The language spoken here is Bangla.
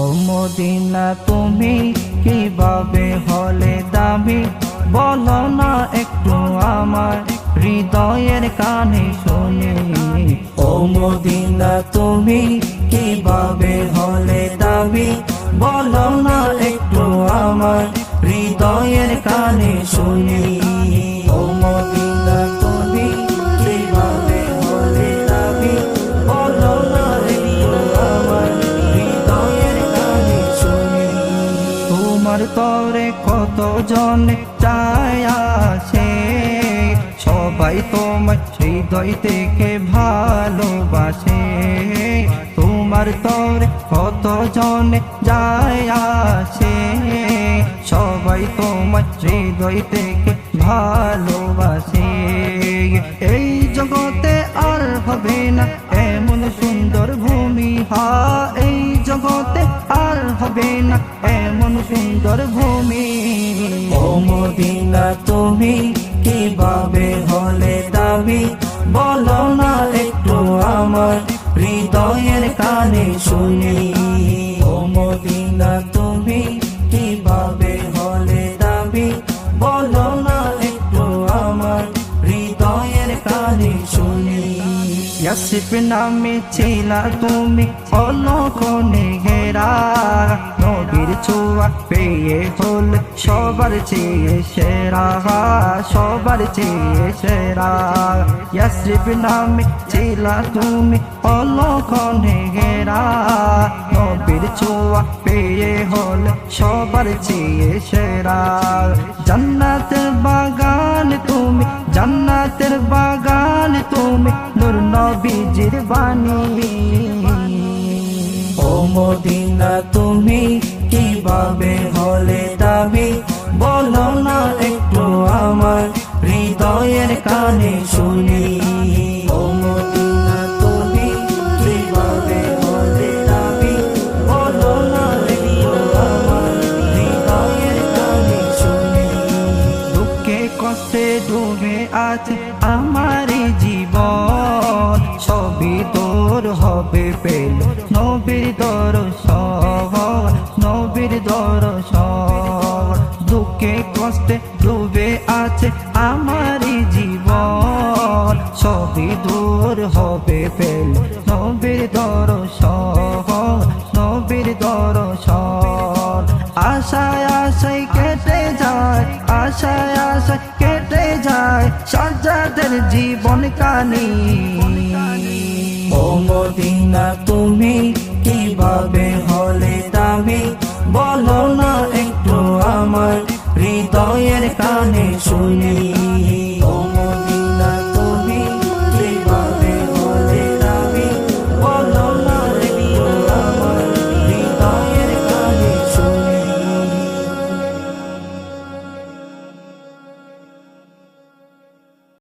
ও মদিনা, তুমি কীভাবে হলে দাবি বলো না একটু আমার হৃদয়ের কানে শুনে। ও মদিনা, তুমি কীভাবে হলে দাবি বলো না একটু আমার হৃদয়ের কানে শুনি। তোমার তরে কত জন আছে? সবাই তোমার হৃদয় থেকে ভালোবাসে। তোমার তরে কত জন যায় আছে? সবাই তোমার হৃদয় থেকে ভালোবাসে। এই জগতে আর হবে না এমন সুন্দর ভূমি হা হবে না এমন সুন্দর ভূমি। ও মদিনা, তুমি কীভাবে হলে দাবি? বলো না একটু আমার হৃদয়ের কানে শুনি। ইয়াসিফ নামে ছিলা তুমি অলক্ষণে ঘেরা। নবীর ছোঁয়া পেয়ে হল সবার চেয়ে সেরা, সবার চেয়ে সেরা। ইয়াসিফ নামে ছিলা তুমি অলক্ষণে ঘেরা। নবীর ছোঁয়া পেয়ে হল সবার চেয়ে সেরা। জান্নাতের বাগান, তুমি জান্নাতের বাগান তুমি নূর নবীজির বাণী। ও মদিনা, তুমি কীভাবে হলে দাবি? বলো না একটু আমার হৃদয়ের কানে শুনি। কষ্টে ডুবে আছে আমার জীবন সবই তোর হবে পেল নবীর দর্শন নবীর দর্শন দুঃখে কষ্টে ডুবে আছে আমার জীবন সবই দূর হবে পেল নবীর দর্শন নবীর দর্শন আশায় আশায় কেটে যায় আশায় আশায় যায়, সাজাদের জীবন কানি। ও মদিনা, তুমি কীভাবে হলে দামি? বলো না একটু আমার হৃদয়ের কানে শুনি।